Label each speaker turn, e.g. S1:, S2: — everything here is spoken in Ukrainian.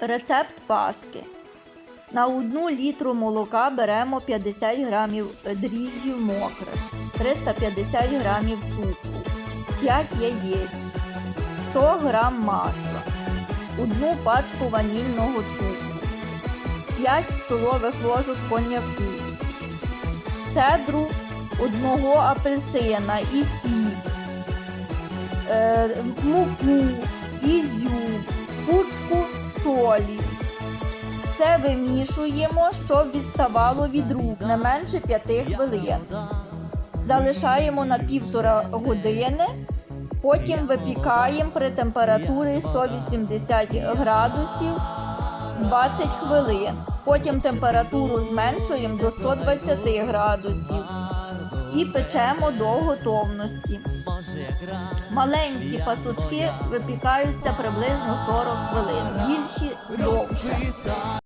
S1: Рецепт паски. На одну літру молока беремо 50 грамів дріжджів мокрих, 350 грамів цукру, 5 яєць, 100 грам масла, одну пачку ванільного цукру, 5 столових ложок коньяку, цедру одного апельсина і сіль, е, муку, ізюм, пучку солі. Все вимішуємо, щоб відставало від рук не менше 5 хвилин. Залишаємо на півтора години, потім випікаємо при температурі 180 градусів 20 хвилин. Потім температуру зменшуємо до 120 градусів і печемо до готовності. Маленькі пасучки випікаються приблизно 40 хвилин, більші довше.